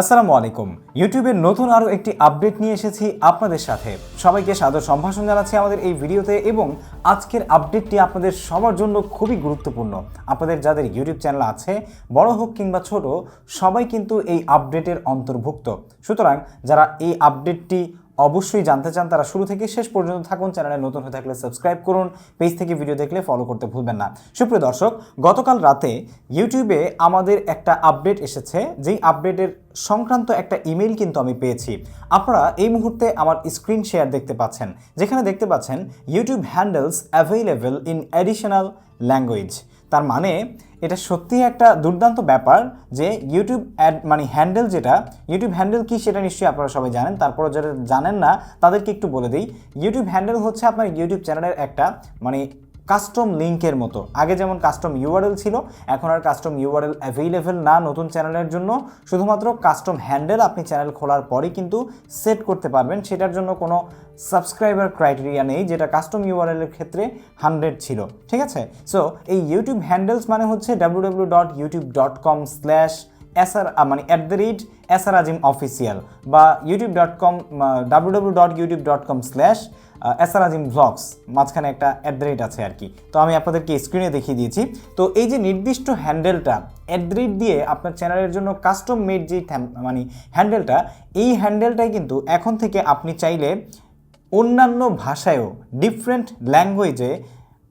আসসালামু আলাইকুম। ইউটিউবের নতুন আরও একটি আপডেট নিয়ে এসেছি আপনাদের সাথে। সবাইকে সাদর সম্ভাষণ জানাচ্ছি আমাদের এই ভিডিওতে এবং আজকের আপডেটটি আপনাদের সবার জন্য খুবই গুরুত্বপূর্ণ। আপনাদের যাদের ইউটিউব চ্যানেল আছে, বড় হোক কিংবা ছোট, সবাই কিন্তু এই আপডেটের অন্তর্ভুক্ত। সুতরাং যারা এই আপডেটটি অবশ্যই জানতে চান, তারা শুরু থেকে শেষ পর্যন্ত থাকুন, চ্যানেলে নতুন হয়ে থাকলে সাবস্ক্রাইব করুন, পেজ থেকে ভিডিও দেখলে ফলো করতে ভুলবেন না। সুপ্রিয় দর্শক, গতকাল রাতে ইউটিউবে আমাদের একটা আপডেট এসেছে, যেই আপডেটের সংক্রান্ত একটা ইমেল কিন্তু আমি পেয়েছি। আপনারা এই মুহূর্তে আমার স্ক্রিন শেয়ার দেখতে পাচ্ছেন, যেখানে দেখতে পাচ্ছেন YouTube handles available in additional language তার মানে এটা সত্যি একটা দুর্দান্ত ব্যাপার যে ইউটিউব অ্যাড মানে হ্যান্ডেল যেটা ইউটিউব হ্যান্ডেল কি সেটা নিশ্চয়ই আপনারা সবাই জানেন। তারপরে যারা জানেন না, তাদেরকে একটু বলে দিই। ইউটিউব হ্যান্ডেল হচ্ছে আপনার ইউটিউব চ্যানেলের একটা মানে কাস্টম লিঙ্কের মতো। আগে যেমন কাস্টম ইউআরএল ছিল, এখন আর কাস্টম ইউআরএল অ্যাভেলেবেল না নতুন চ্যানেলের জন্য। শুধুমাত্র কাস্টম হ্যান্ডেল আপনি চ্যানেল খোলার পরেই কিন্তু সেট করতে পারবেন। সেটার জন্য কোনো সাবস্ক্রাইবার ক্রাইটেরিয়া নেই, যেটা কাস্টম ইউআরএল এর ক্ষেত্রে হান্ড্রেড ছিল। ঠিক আছে? সো এই ইউটিউব হ্যান্ডেলস মানে হচ্ছে W W dot YouTube dot com slash SR মানে at the rate SR Azim official বা YouTube dot com W W dot YouTube dot com slash SR Azim vlogs মাঝখানে একটা অ্যাট দ্য রেট আছে আর কি। তো আমি আপনাদেরকে স্ক্রিনে দেখিয়ে দিয়েছি। তো এই যে নির্দিষ্ট হ্যান্ডেলটা অ্যাট দ্য রেট দিয়ে আপনার চ্যানেলের জন্য কাস্টম মেড যে মানে হ্যান্ডেলটা এই হ্যান্ডেলটাই কিন্তু এখন থেকে আপনি চাইলে অন্যান্য ভাষায়ও ডিফারেন্ট ল্যাঙ্গুয়েজে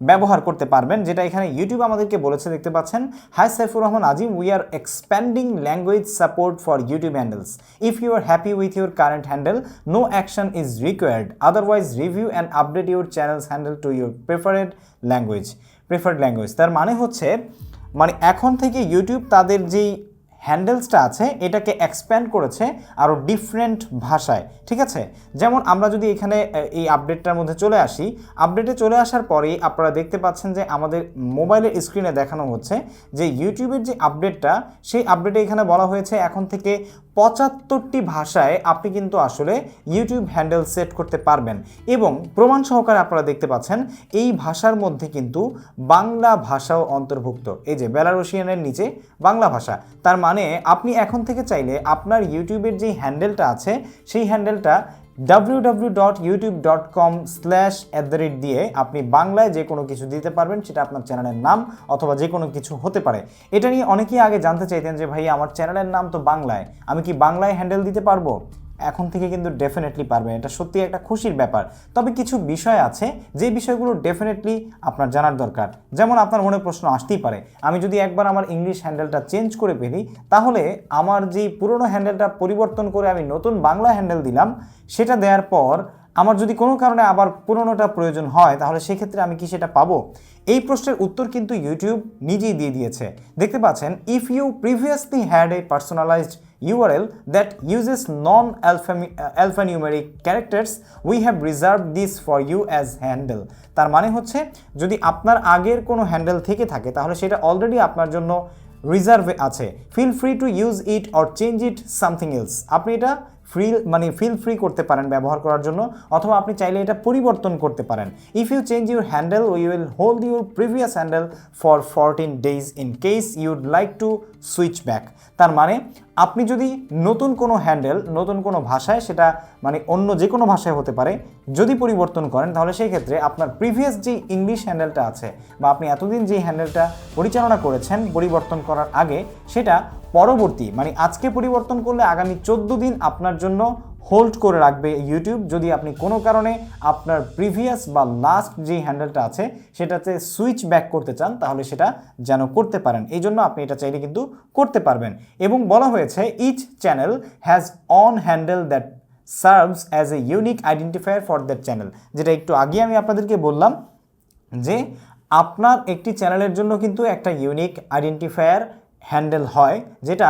ব্যবহার করতে পারবেন, যেটা এখানে ইউটিউব আমাদেরকে বলেছে, দেখতে পাচ্ছেন। Hi Saifur Rahman Azim we are expanding language support for YouTube handles if you are happy with your current handle no action is required otherwise review and update your channels handle to your preferred language preferred language তার মানে হচ্ছে মানে এখন থেকে YouTube তাদের যেই হ্যান্ডেলসটা আছে, এটাকে এক্সপ্যান্ড করেছে আরও ডিফারেন্ট ভাষায়, ঠিক আছে? যেমন আমরা যদি এখানে এই আপডেটটার মধ্যে চলে আসি আপডেটে চলে আসার পরেই আপনারা দেখতে পাচ্ছেন যে আমাদের মোবাইলের স্ক্রিনে দেখানো হচ্ছে যে ইউটিউবের যে আপডেটটা সেই আপডেটে এখানে বলা হয়েছে এখন থেকে পঁচাত্তরটি ভাষায় আপনি কিন্তু আসলে ইউটিউব হ্যান্ডেল সেট করতে পারবেন এবং প্রমাণ সহকারে আপনারা দেখতে পাচ্ছেন এই ভাষার মধ্যে কিন্তু বাংলা ভাষাও অন্তর্ভুক্ত। এই যে বেলারুশিয়ানের নিচে বাংলা ভাষা। তার মানে আপনি এখন থেকে চাইলে আপনার ইউটিউবের যে হ্যান্ডেলটা আছে, সেই হ্যান্ডেলটা W W dot YouTube dot com slash at the rate দিয়ে আপনি বাংলায় যে কোনো কিছু দিতে পারবেন, সেটা আপনার চ্যানেলের নাম অথবা যে কোনো কিছু হতে পারে। এটা নিয়ে অনেকেই আগে জানতে চাইতেন যে, ভাই, আমার চ্যানেলের নাম তো বাংলায়, আমি কি বাংলায় হ্যান্ডেল দিতে পারব? এখন থেকে কিন্তু ডেফিনেটলি পারবেন এটা সত্যি একটা খুশির ব্যাপার। তবে কিছু বিষয় আছে, যে বিষয়গুলো ডেফিনেটলি আপনার জানার দরকার। যেমন আপনার মনে প্রশ্ন আসতেই পারে, আমি যদি একবার আমার ইংলিশ হ্যান্ডেলটা চেঞ্জ করে ফেলি, তাহলে আমার যেই পুরনো হ্যান্ডেলটা পরিবর্তন করে আমি নতুন বাংলা হ্যান্ডেল দিলাম, সেটা দেওয়ার পর আমার যদি কোনো কারণে আবার পুরনোটা প্রয়োজন হয়, তাহলে সেক্ষেত্রে আমি কি সেটা পাবো? এই প্রশ্নের উত্তর কিন্তু ইউটিউব নিজেই দিয়ে দিয়েছে। দেখতে পাচ্ছেন if you previously had a personalized URL that uses non-alphanumeric characters, we have reserved this for you as handle. তার মানে হচ্ছে, যদি আপনার আগের কোনো হ্যান্ডেল থেকে থাকে, তাহলে সেটা অলরেডি আপনার জন্য রিজার্ভে আছে। Feel free to use it or change it something else আপনি এটা ফ্রি মানে ফিল ফ্রি করতে পারেন ব্যবহার করার জন্য, অথবা আপনি চাইলে এটা পরিবর্তন করতে পারেন। If you change your handle we will hold your previous handle for fourteen days in case you'd like to switch back তার মানে আপনি যদি নতুন কোনো হ্যান্ডেল নতুন কোনো ভাষায় সেটা মানে অন্য যে কোনো ভাষায় হতে পারে, যদি পরিবর্তন করেন, তাহলে সেই ক্ষেত্রে আপনার প্রিভিয়াস যে ইংলিশ হ্যান্ডেলটা আছে, বা আপনি এতদিন যে হ্যান্ডেলটা পরিচালনা করেছেন পরিবর্তন করার আগে, সেটা পরবর্তী মানে আজকে পরিবর্তন করলে আগামী চোদ্দ দিন আপনার জন্য হোল্ড করে রাখবে ইউটিউব যদি আপনি কোনো কারণে আপনার প্রিভিয়াস বা লাস্ট যে হ্যান্ডেলটা আছে, সেটাতে সুইচ ব্যাক করতে চান, তাহলে সেটা যেন করতে পারেন। এই জন্য আপনি এটা চাইলে কিন্তু করতে পারবেন। এবং বলা হয়েছে each channel has on handle that serves as a unique identifier for that channel যেটা একটু আগে আমি আপনাদেরকে বললাম যে, আপনার একটি চ্যানেলের জন্য কিন্তু একটা ইউনিক আইডেন্টিফায়ার হ্যান্ডেল হয়, যেটা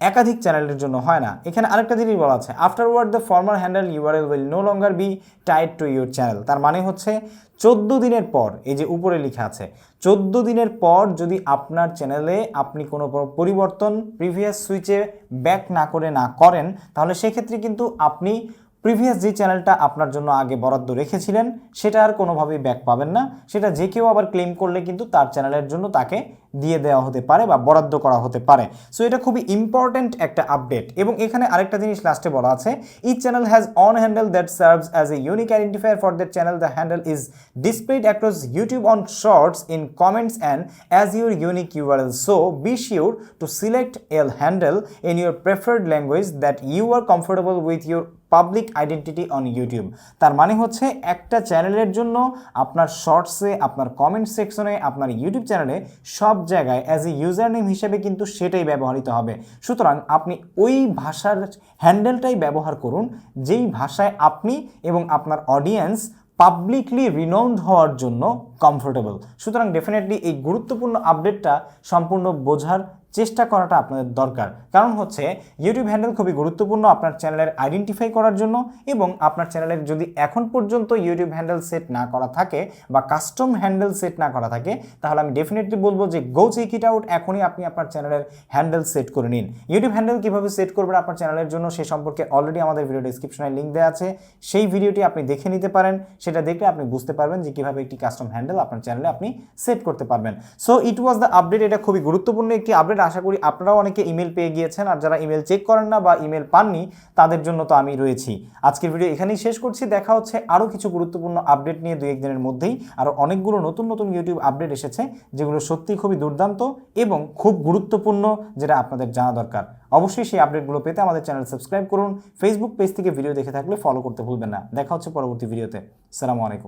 একাধিক চ্যানেলের জন্য হয় না। এখানে আরেকটা জিনিস বলা আছে after afterward the former handle you URL will no longer be tied to your channel তার মানে হচ্ছে, চোদ্দ দিনের পর, এই যে উপরে লেখা আছে, চোদ্দ দিনের পর যদি আপনার চ্যানেলে আপনি কোনো পরিবর্তন প্রিভিয়াস সুইচে ব্যাক না করে না করেন, তাহলে সেক্ষেত্রে কিন্তু আপনি প্রিভিয়াস যে চ্যানেলটা আপনার জন্য আগে বরাদ্দ রেখেছিলেন, সেটা আর কোনোভাবেই ব্যাক পাবেন না। সেটা যে কেউ আবার ক্লেম করলে কিন্তু তার চ্যানেলের জন্য তাকে দিয়ে দেওয়া হতে পারে বা বরাদ্দ করা হতে পারে। সো এটা খুবই ইম্পর্ট্যান্ট একটা আপডেট এবং এখানে আরেকটা জিনিস লাস্টে বলা আছে each channel has on handle that serves as a unique identifier for that channel the handle is displayed across YouTube on Shorts, in comments, and as your unique URL. So be sure to select L handle in your preferred language that you are comfortable with your public identity on YouTube তার মানে হচ্ছে একটা চ্যানেলের জন্য আপনার শর্টসে, আপনার comment সেকশনে আপনার ইউটিউব চ্যানেলে সব জায়গায় অ্যাজ এ ইউজার নেম হিসেবে কিন্তু সেটাই ব্যবহৃত হবে। সুতরাং আপনি ওই ভাষার হ্যান্ডেলটাই ব্যবহার করুন, যেই ভাষায় আপনি এবং আপনার অডিয়েন্স পাবলিকলি রিনাউন্ড হওয়ার জন্য কমফোর্টেবল সুতরাং ডেফিনেটলি এই গুরুত্বপূর্ণ আপডেটটা সম্পূর্ণ বোঝার চেষ্টা করাটা আপনাদের দরকার। কারণ হচ্ছে ইউটিউব হ্যান্ডেল খুবই গুরুত্বপূর্ণ আপনার চ্যানেলের আইডেন্টিফাই করার জন্য এবং আপনার চ্যানেলের যদি এখন পর্যন্ত ইউটিউব হ্যান্ডেল সেট না করা থাকে বা কাস্টম হ্যান্ডেল সেট না করা থাকে, তাহলে আমি ডেফিনেটলি বলব যে গো চেক ইট আউট এখনই আপনি আপনার চ্যানেলের হ্যান্ডেল সেট করে নিন। ইউটিউব হ্যান্ডেল কীভাবে সেট করবেন আপনার চ্যানেলের জন্য, সে সম্পর্কে অলরেডি আমাদের ভিডিও ডিসক্রিপশনে লিঙ্ক দেওয়া আছে। সেই ভিডিওটি আপনি দেখে নিতে পারেন, সেটা দেখলে আপনি বুঝতে পারবেন যে কীভাবে একটি কাস্টম হ্যান্ডেল আপনার চ্যানেলে আপনি সেট করতে পারবেন। So it was the update এটা খুবই গুরুত্বপূর্ণ একটি আপডেট আশা করি আপনারাও অনেকে ইমেল পেয়ে গিয়েছেন, আর যারা ইমেল চেক করেন না বা ইমেল পাননি, তাদের জন্য তো আমি রয়েছি। আজকের ভিডিও এখানেই শেষ করছি। দেখা হচ্ছে আরও কিছু গুরুত্বপূর্ণ আপডেট নিয়ে দুই একদিনের মধ্যেই। আরও অনেকগুলো নতুন নতুন ইউটিউব আপডেট এসেছে, যেগুলো সত্যিই খুবই দুর্দান্ত এবং খুব গুরুত্বপূর্ণ, যেটা আপনাদের জানা দরকার। অবশ্যই সেই আপডেটগুলো পেতে আমাদের চ্যানেল সাবস্ক্রাইব করুন। ফেসবুক পেজ থেকে ভিডিও দেখে থাকলে ফলো করতে ভুলবেন না। দেখা হচ্ছে পরবর্তী ভিডিওতে সালামু আলাইকুম।